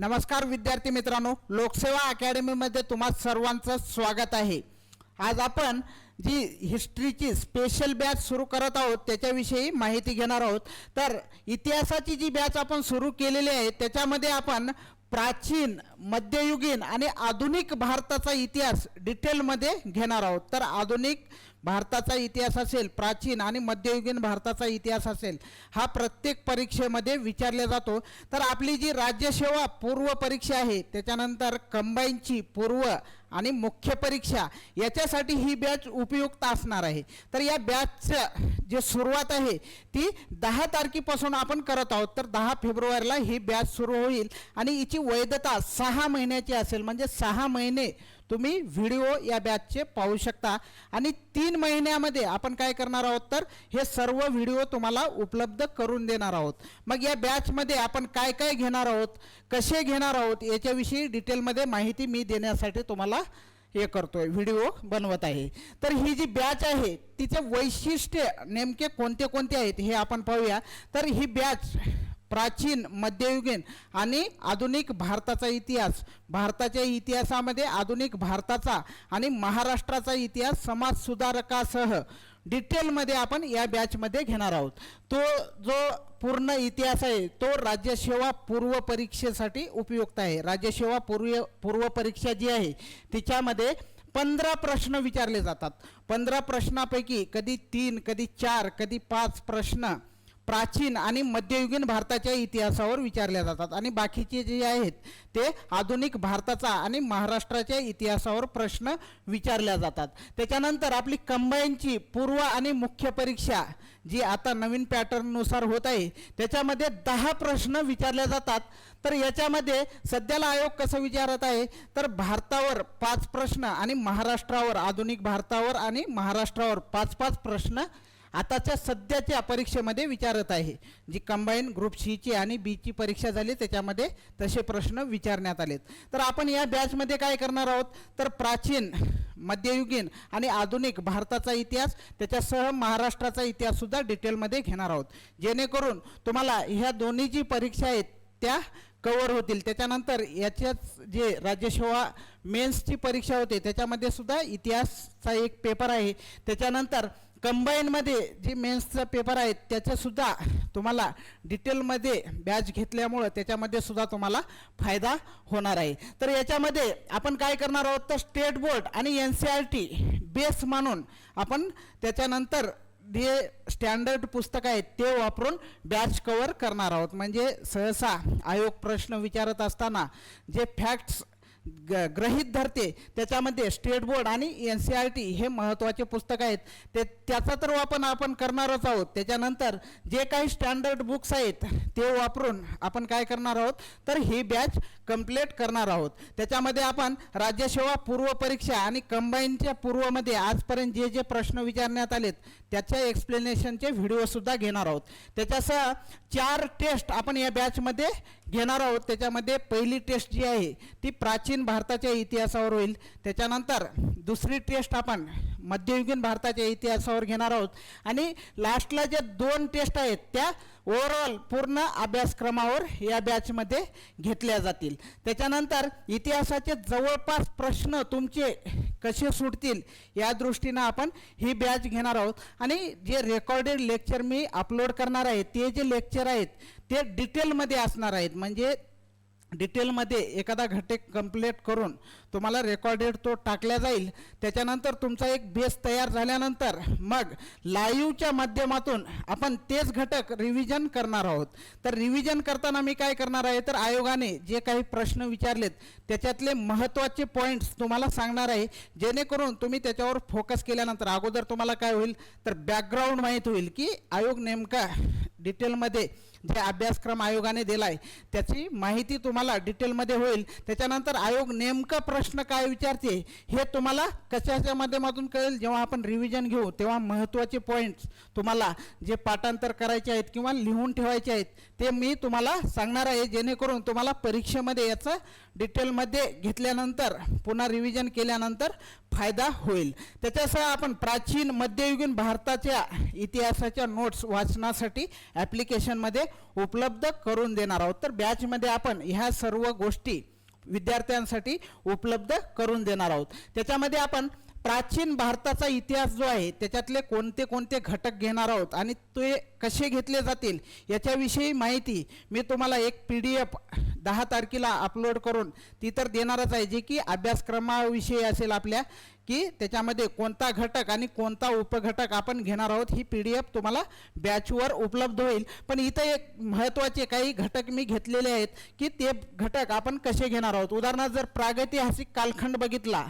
नमस्कार विद्यार्थी मित्रांनो लोकसेवा अकॅडमीमध्ये तुम्हा सर्वांचं स्वागत आहे. आज आपण जी हिस्ट्रीची स्पेशल बॅच सुरू करत आहोत त्याच्याविषयी माहिती घेणार आहोत. तर इतिहासाची जी बॅच आपण सुरू केलेली आहे त्याच्यामध्ये आपण प्राचीन मध्ययुगीन आणि आधुनिक भारताचा इतिहास डिटेलमध्ये घेणार आहोत. तर आधुनिक भारताचा इतिहास असेल प्राचीन आणि मध्ययुगीन भारताचा इतिहास असेल हा प्रत्येक परीक्षेमध्ये विचारला जातो. तर आपली जी राज्यसेवा पूर्व परीक्षा आहे त्याच्यानंतर कंबाईनची पूर्व आणि मुख्य परीक्षा याच्यासाठी ही बॅच उपयुक्त असणार आहे. तर या बॅचचं जे सुरुवात आहे ती दहा तारखेपासून आपण करत आहोत. तर दहा फेब्रुवारीला ही बॅच सुरू होईल आणि हिची वैधता सहा महिन्याची असेल. म्हणजे सहा महिने तुम्ही व्हिडिओ या बॅचचे पाहू शकता. आणि तीन महिन्यामध्ये आपण काय करणार आहोत तर हे सर्व व्हिडिओ तुम्हाला उपलब्ध करून देणार आहोत. मग या बॅचमध्ये आपण काय काय घेणार आहोत कसे घेणार आहोत याच्याविषयी डिटेलमध्ये माहिती मी देण्यासाठी तुम्हाला हे करतोय व्हिडिओ बनवत आहे. तर ही जी बॅच आहे तिचे वैशिष्ट्य नेमके कोणते कोणते आहेत हे आपण पाहूया. तर ही बॅच प्राचीन मध्ययुगीन आणि आधुनिक भारताचा इतिहास. भारताच्या इतिहासामध्ये आधुनिक भारताचा आणि महाराष्ट्राचा इतिहास समाज सुधारकासह डिटेलमध्ये आपण या बॅचमध्ये घेणार आहोत. तो जो पूर्ण इतिहास आहे तो राज्यसेवा पूर्व परीक्षेसाठी उपयुक्त आहे. राज्यसेवा पूर्व पूर्व परीक्षा जी आहे तिच्यामध्ये पंधरा प्रश्न विचारले जातात. पंधरा प्रश्नापैकी कधी तीन कधी चार कधी पाच प्रश्न प्राचीन आणि मध्ययुगीन भारताच्या इतिहासावर विचारल्या जातात. आणि बाकीचे जे आहेत ते आधुनिक भारताचा आणि महाराष्ट्राच्या इतिहासावर प्रश्न विचारल्या जातात. त्याच्यानंतर आपली कंबाईनची पूर्व आणि मुख्य परीक्षा जी आता नवीन पॅटर्ननुसार होत आहे त्याच्यामध्ये दहा प्रश्न विचारले जातात. तर याच्यामध्ये सध्याला आयोग कसं विचारत आहे? तर भारतावर पाच प्रश्न आणि महाराष्ट्रावर आधुनिक भारतावर आणि महाराष्ट्रावर पाच पाच प्रश्न आताच्या सध्याच्या परीक्षेमध्ये विचारत आहे. जी कंबाईन ग्रुप सीची आणि बीची परीक्षा झाली त्याच्यामध्ये तसे प्रश्न विचारण्यात आलेत. तर आपण या बॅचमध्ये काय करणार आहोत? तर प्राचीन मध्ययुगीन आणि आधुनिक भारताचा इतिहास त्याच्यासह महाराष्ट्राचा इतिहाससुद्धा डिटेलमध्ये घेणार आहोत. जेणेकरून तुम्हाला ह्या दोन्ही जी परीक्षा आहेत त्या कवर होतील. त्याच्यानंतर याच्याच जे राज्यसेवा मेन्सची परीक्षा होते त्याच्यामध्ये सुद्धा इतिहासचा एक पेपर आहे. त्याच्यानंतर कंबाईनमध्ये जे मेन्सचा पेपर आहेत त्याच्यासुद्धा तुम्हाला डिटेलमध्ये बॅच घेतल्यामुळं त्याच्यामध्ये सुद्धा तुम्हाला फायदा होणार आहे. तर याच्यामध्ये आपण काय करणार आहोत तर स्टेट बोर्ड आणि N C R T base मानून आपण त्याच्यानंतर जे स्टँडर्ड पुस्तक आहेत ते वापरून बॅच कवर करणार आहोत. म्हणजे सहसा आयोग प्रश्न विचारत असताना जे फॅक्ट्स ग ग्रहित धरते. त्याच्यामध्ये स्टेट बोर्ड आणि एन सी आर टी हे महत्त्वाचे पुस्तक आहेत. ते त्याचा तर वापर आपण करणारच आहोत. त्याच्यानंतर जे काही स्टँडर्ड बुक्स आहेत ते वापरून आपण काय करणार आहोत? तर ही बॅच कंप्लीट करणार आहोत. त्याच्यामध्ये आपण राज्यसेवा पूर्वपरीक्षा आणि कंबाईनच्या पूर्वमध्ये आजपर्यंत जे जे प्रश्न विचारण्यात आलेत त्याच्या एक्सप्लेनेशनचे व्हिडिओसुद्धा घेणार आहोत. त्याच्यासह चार टेस्ट आपण या बॅचमध्ये घेणार आहोत. त्याच्यामध्ये पहिली टेस्ट जी आहे ती प्राचीन भारताच्या इतिहासावर होईल. त्याच्यानंतर दुसरी टेस्ट आपण मध्ययुगीन भारताच्या इतिहासावर घेणार आहोत. आणि लास्टला जे दोन टेस्ट आहेत त्या ओव्हरऑल पूर्ण अभ्यासक्रमावर या बॅचमध्ये घेतल्या जातील. त्याच्यानंतर इतिहासाचे जवळपास प्रश्न तुमचे कसे सुटतील या दृष्टीनं आपण ही बॅच घेणार आहोत. आणि जे रेकॉर्डेड लेक्चर मी अपलोड करणार आहे ते जे लेक्चर आहेत ते डिटेलमध्ये असणार आहेत. म्हणजे डिटेलमध्ये एखादा घटक कंप्लीट करून तुम्हाला रेकॉर्डेड तो टाकला जाईल. त्याच्यानंतर तुमचा एक बेस तयार झाल्यानंतर मग लाईव्हच्या माध्यमातून आपण तेच घटक रिव्हिजन करणार आहोत. तर रिव्हिजन करताना मी काय करणार आहे? तर आयोगाने जे काही प्रश्न विचारलेत त्याच्यातले महत्त्वाचे पॉईंट्स तुम्हाला सांगणार आहे. जेणेकरून तुम्ही त्याच्यावर फोकस केल्यानंतर अगोदर तुम्हाला काय होईल? तर बॅकग्राऊंड माहीत होईल की आयोग नेमका डिटेलमध्ये जे अभ्यासक्रम आयोगाने दिला आहे त्याची माहिती तुम्हाला डिटेलमध्ये होईल. त्याच्यानंतर आयोग नेमका प्रश्न काय विचारते हे तुम्हाला कशाच्या माध्यमातून कळेल? जेव्हा आपण रिव्हिजन घेऊ तेव्हा महत्त्वाचे पॉईंट्स तुम्हाला जे पाठांतर करायचे आहेत किंवा लिहून ठेवायचे आहेत ते मी तुम्हाला सांगणार आहे. जेणेकरून तुम्हाला परीक्षेमध्ये याचं डिटेलमध्ये घेतल्यानंतर पुन्हा रिव्हिजन केल्यानंतर फायदा होईल. त्याच्यासह आपण प्राचीन मध्ययुगीन भारताच्या इतिहासाच्या नोट्स वाचनासाठी ॲप्लिकेशनमध्ये उपलब्ध करून देणार आहोत. तर बॅचमध्ये आपण ह्या सर्व गोष्टी विद्यार्थ्यांसाठी उपलब्ध करून देणार आहोत. त्याच्यामध्ये आपण प्राचीन भारताचा इतिहास जो आहे त्याच्यातले कोणते कोणते घटक घेणार आहोत आणि ते कसे घेतले जातील याच्याविषयी माहिती मी तुम्हाला एक पी डी एफ दहा तारखेला अपलोड करून ती तर देणारच आहे जे की अभ्यासक्रमाविषयी असेल आपल्या. की त्याच्यामध्ये कोणता घटक आणि कोणता उपघटक आपण घेणार आहोत ही पी डी एफ तुम्हाला बॅचवर उपलब्ध होईल. पण इथं एक महत्त्वाचे काही घटक मी घेतलेले आहेत की ते घटक आपण कसे घेणार आहोत. उदाहरणार्थ जर प्रागैतिहासिक कालखंड बघितला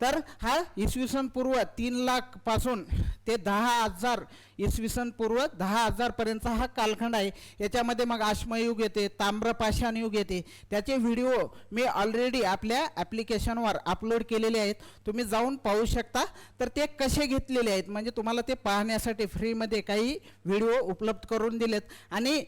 तर हा इसवी सन पूर्व तीन लाखपासून ते दहा हजार इसवी सन पूर्व दहा हजारपर्यंतचा हा कालखंड आहे. याच्यामध्ये मग आश्मयुग येते ताम्रपाषाण युग येते. त्याचे व्हिडिओ मी ऑलरेडी आपल्या ॲप्लिकेशनवर अपलोड केलेले आहेत. तुम्ही जाऊन पाहू शकता. तर ते कसे घेतलेले आहेत? म्हणजे तुम्हाला ते पाहण्यासाठी फ्रीमध्ये काही व्हिडिओ उपलब्ध करून दिलेत. आणि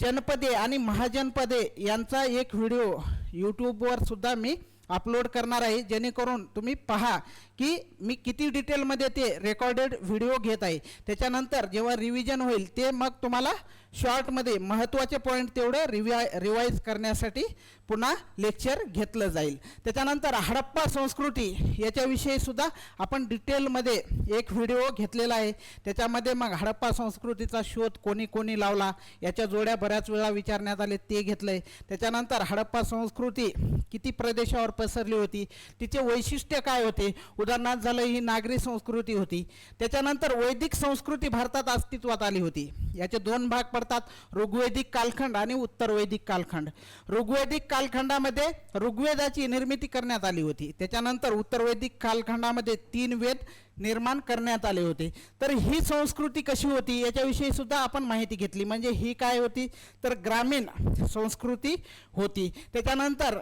जनपदे आणि महाजनपदे यांचा एक व्हिडिओ यूट्यूबवरसुद्धा मी अपलोड करणार आहे. जेणेकरून तुम्ही पहा की मी किती डिटेलमध्ये ते रेकॉर्डेड व्हिडिओ घेत आहे. त्याच्यानंतर जेव्हा रिव्हिजन होईल ते मग तुम्हाला शॉर्टमध्ये महत्त्वाचे पॉईंट तेवढं रिव्हा रिवाईज करण्यासाठी पुन्हा लेक्चर घेतलं जाईल. त्याच्यानंतर हडप्पा संस्कृती याच्याविषयी सुद्धा आपण डिटेलमध्ये एक व्हिडिओ घेतलेला आहे. त्याच्यामध्ये मग हडप्पा संस्कृतीचा शोध कोणी कोणी लावला याच्या जोड्या बऱ्याच वेळा विचारण्यात आले ते घेतलं आहे त्याच्यानंतर हडप्पा संस्कृती किती प्रदेशावर पसरली होती तिचे वैशिष्ट्य काय होते उदाहरणार्थ झालं ही नागरी संस्कृती होती. त्याच्यानंतर वैदिक संस्कृती भारतात अस्तित्वात आली होती. याचे दोन भाग पडतात ऋग्वेदिक कालखंड आणि उत्तर वैदिक कालखंड. ऋग्वेदिक कालखंडामध्ये ऋग्वेदाची निर्मिती करण्यात आली होती. त्याच्यानंतर उत्तर वैदिक कालखंडामध्ये तीन वेद निर्माण करण्यात आले होते. तर ही संस्कृती कशी होती याच्याविषयी सुद्धा आपण माहिती घेतली. म्हणजे ही काय होती? तर ग्रामीण संस्कृती होती. त्याच्यानंतर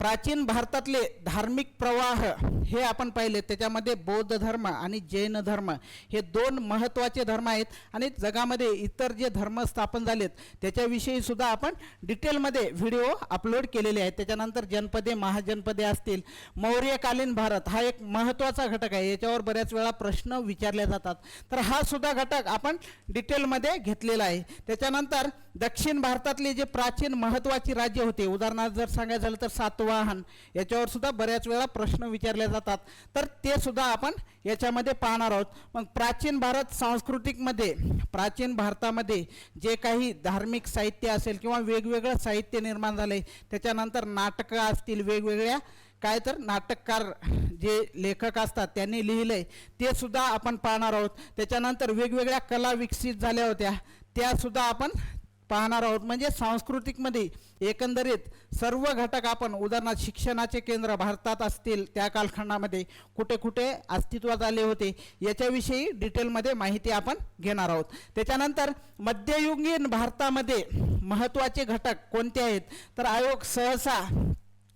प्राचीन भारतातले धार्मिक प्रवाह हे आपण पाहिले त्याच्यामध्ये बौद्ध धर्म आणि जैन धर्म हे दोन महत्त्वाचे धर्म आहेत आणि जगामध्ये इतर जे धर्म स्थापन झालेत त्याच्याविषयी सुद्धा आपण डिटेलमध्ये व्हिडिओ अपलोड केलेले आहेत. त्याच्यानंतर जनपदे महाजनपदे असतील. मौर्यकालीन भारत हा एक महत्त्वाचा घटक आहे. याच्यावर बऱ्याच वेळा प्रश्न विचारले जातात. तर हा सुद्धा घटक आपण डिटेलमध्ये घेतलेला आहे. त्याच्यानंतर दक्षिण भारतातले जे प्राचीन महत्त्वाची राज्य होते उदाहरणार्थ जर सांगायचं झालं तर वाहन. याच्यावर सुद्धा बऱ्याच वेळा प्रश्न विचारले जातात. तर ते सुद्धा आपण याच्यामध्ये पाहणार आहोत. मग प्राचीन भारत सांस्कृतिकमध्ये प्राचीन भारतामध्ये जे काही धार्मिक साहित्य असेल किंवा वेगवेगळं साहित्य निर्माण झाले त्याच्यानंतर नाटकं असतील वेगवेगळ्या काय तर नाटककार जे लेखक असतात त्यांनी लिहिलंय ते सुद्धा आपण पाहणार आहोत. त्याच्यानंतर वेगवेगळ्या कला विकसित झाल्या होत्या. त्यासुद्धा आपण पाहणार आहोत. म्हणजे सांस्कृतिकमध्ये एकंदरीत सर्व घटक आपण उदाहरणार्थ शिक्षणाचे केंद्र भारतात असतील त्या कालखंडामध्ये कुठे कुठे अस्तित्वात आले होते याच्याविषयी डिटेलमध्ये माहिती आपण घेणार आहोत. त्याच्यानंतर मध्ययुगीन भारतामध्ये महत्त्वाचे घटक कोणते आहेत? तर आयोग सहसा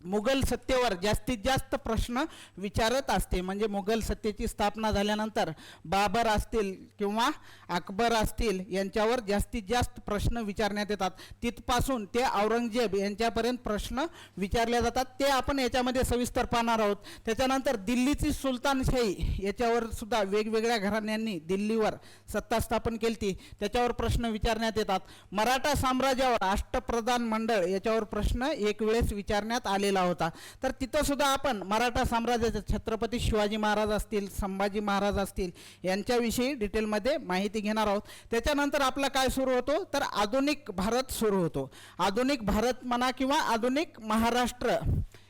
मुघल सत्तेवर जास्तीत जास्त प्रश्न विचारत असते. म्हणजे मुघल सत्तेची स्थापना झाल्यानंतर बाबर असतील किंवा अकबर असतील यांच्यावर जास्तीत जास्त प्रश्न विचारण्यात येतात. तिथपासून ते औरंगजेब यांच्यापर्यंत प्रश्न विचारले जातात. ते आपण याच्यामध्ये सविस्तर पाहणार आहोत. त्याच्यानंतर दिल्लीची सुलतानशाही याच्यावर सुद्धा वेगवेगळ्या घराण्यांनी दिल्लीवर सत्ता स्थापन केली त्याच्यावर प्रश्न विचारण्यात येतात. मराठा साम्राज्यावर अष्टप्रधान मंडळ याच्यावर प्रश्न एक वेळेस विचारण्यात आलेला होता. तर तिथं सुद्धा आपण मराठा साम्राज्याचे छत्रपती शिवाजी महाराज असतील संभाजी महाराज असतील यांच्याविषयी डिटेलमध्ये माहिती घेणार आहोत. त्याच्यानंतर आपला काय सुरू होतो? तर आधुनिक भारत सुरू होतो. आधुनिक भारत म्हणा किंवा आधुनिक महाराष्ट्र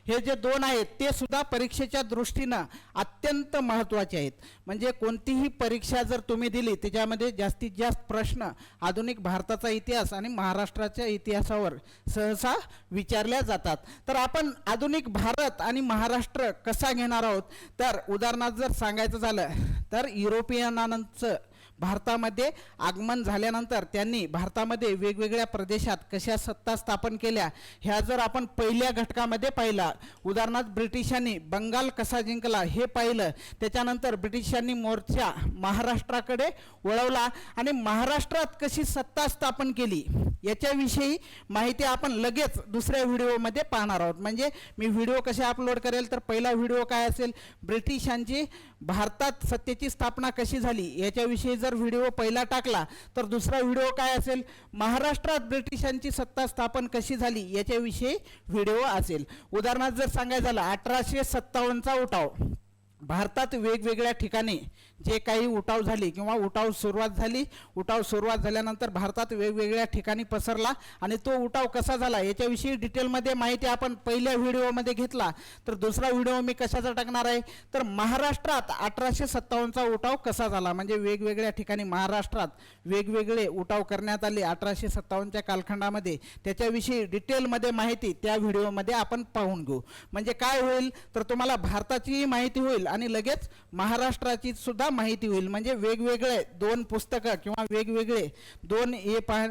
हे जे दोन आहेत ते सुद्धा परीक्षेच्या दृष्टीनं अत्यंत महत्त्वाचे आहेत. म्हणजे कोणतीही परीक्षा जर तुम्ही दिली त्याच्यामध्ये जास्तीत जास्त प्रश्न आधुनिक भारताचा इतिहास आणि महाराष्ट्राच्या इतिहासावर सहसा विचारल्या जातात. तर आपण आधुनिक भारत आणि महाराष्ट्र कसा घेणार आहोत? तर उदाहरणार्थ जर सांगायचं झालं तर युरोपियनांचं भारतामध्ये आगमन झाल्यानंतर त्यांनी भारतामध्ये वेगवेगळ्या प्रदेशात कशा सत्ता स्थापन केल्या ह्या जर आपण पहिल्या घटकामध्ये पाहिला उदाहरणार्थ ब्रिटिशांनी बंगाल कसा जिंकला हे पाहिलं त्याच्यानंतर ब्रिटिशांनी मोर्चा महाराष्ट्राकडे वळवला आणि महाराष्ट्रात कशी सत्ता स्थापन केली याच्याविषयी माहिती आपण लगेच दुसऱ्या व्हिडिओमध्ये पाहणार आहोत. म्हणजे मी व्हिडिओ कसे अपलोड करेल तर पहिला व्हिडिओ काय असेल ब्रिटिशांची भारतात सत्तेची स्थापना कशी झाली याच्याविषयी जर जर व्हिडिओ पहिला टाकला तर दुसरा व्हिडिओ काय असेल? महाराष्ट्रात ब्रिटिशांची सत्ता स्थापन कशी झाली याच्याविषयी व्हिडिओ असेल. उदाहरणार्थ जर सांगायचं झालं अठराशे सत्तावन्नचा उठाव. भारतात वेगवेगळ्या ठिकाणी जे काही उठाव झाली किंवा उठाव सुरुवात झाली उठाव सुरुवात झाल्यानंतर भारतात वेगवेगळ्या ठिकाणी पसरला आणि तो उठाव कसा झाला याच्याविषयी डिटेलमध्ये माहिती आपण पहिल्या व्हिडिओमध्ये घेतला. तर दुसरा व्हिडिओ मी कशाचा टाकणार आहे? तर महाराष्ट्रात अठराशे सत्तावन्नचा उठाव कसा झाला? म्हणजे वेगवेगळ्या ठिकाणी महाराष्ट्रात वेगवेगळे उठाव करण्यात आले अठराशे सत्तावन्नच्या कालखंडामध्ये. त्याच्याविषयी डिटेलमध्ये माहिती त्या व्हिडिओमध्ये आपण पाहून घेऊ. म्हणजे काय होईल? तर तुम्हाला भारताचीही माहिती होईल आणि लगेच महाराष्ट्राची सुद्धा माहिती होईल. म्हणजे वेगवेगळे दोन पुस्तकं किंवा वेगवेगळे दोन हे पाह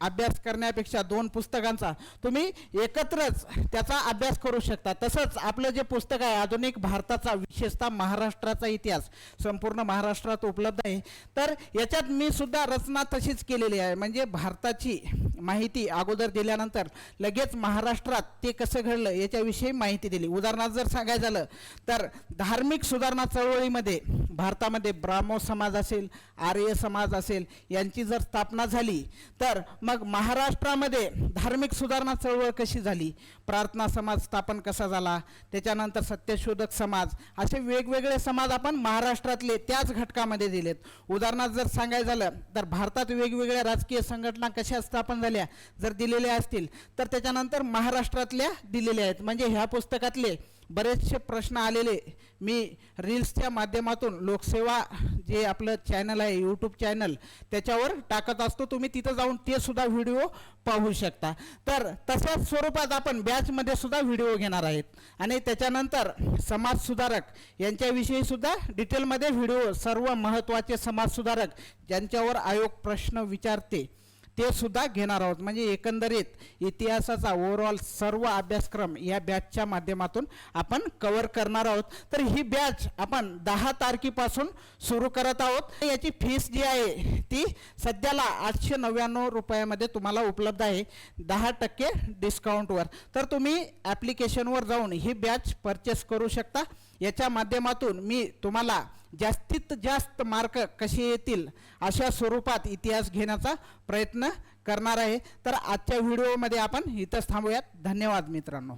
अभ्यास करण्यापेक्षा दोन पुस्तकांचा. तुम्ही एकत्रच त्याचा अभ्यास करू शकता. तसंच आपलं जे पुस्तक आहे आधुनिक भारताचा विशेषतः महाराष्ट्राचा इतिहास संपूर्ण महाराष्ट्रात उपलब्ध आहे. तर याच्यात मी सुद्धा रचना तशीच केलेली आहे. म्हणजे भारताची माहिती अगोदर दिल्यानंतर लगेच महाराष्ट्रात ते कसं घडलं याच्याविषयी माहिती दिली. उदाहरणार्थ जर सांगायचं झालं तर धार्मिक सुधारणा चळवळीमध्ये भारतामध्ये ब्राह्मो समाज असेल आर्य समाज असेल यांची जर स्थापना झाली तर मग महाराष्ट्रामध्ये धार्मिक सुधारणा चळवळ कशी झाली? प्रार्थना समाज स्थापन कसा झाला? त्याच्यानंतर सत्यशोधक समाज असे वेगवेगळे समाज आपण महाराष्ट्रातले त्याच घटकामध्ये दिलेत. उदाहरणार्थ जर सांगायचं झालं तर भारतात वेगवेगळ्या राजकीय संघटना कशा स्थापन झाल्या जर दिलेल्या असतील तर त्याच्यानंतर महाराष्ट्रातल्या दिलेल्या आहेत. म्हणजे ह्या पुस्तकातले बरेचसे प्रश्न आलेले. मी रील्सच्या माध्यमातून लोकसेवा जे आपलं चॅनल आहे यूट्यूब चॅनल त्याच्यावर टाकत असतो. तुम्ही तिथं जाऊन ते सुद्धा व्हिडिओ पाहू शकता. तर तशाच स्वरूपात आपण बॅचमध्ये सुद्धा व्हिडिओ घेणार आहेत. आणि त्याच्यानंतर समाजसुधारक यांच्याविषयी सुद्धा डिटेलमध्ये व्हिडिओ सर्व महत्त्वाचे समाजसुधारक ज्यांच्यावर आयोग प्रश्न विचारते ते सुद्धा घेणार आहोत. म्हणजे एकंदरीत इतिहासाचा ओव्हरऑल सर्व अभ्यासक्रम या बॅचच्या माध्यमातून आपण कवर करणार आहोत. तर ही बॅच आपण दहा तारखेपासून सुरू करत आहोत. याची फीस जी आहे ती सध्याला आठशे नव्याण्णव रुपयामध्ये तुम्हाला उपलब्ध आहे. दहा टक्के डिस्काउंटवर तर तुम्ही ॲप्लिकेशनवर जाऊन ही बॅच परचेस करू शकता. याच्या माध्यमातून मी तुम्हाला जास्तीत जास्त मार्क कसे येतील अशा स्वरूपात इतिहास घेण्याचा प्रयत्न करणार आहे. तर आजच्या व्हिडिओमध्ये आपण इथंच थांबूयात. धन्यवाद मित्रांनो.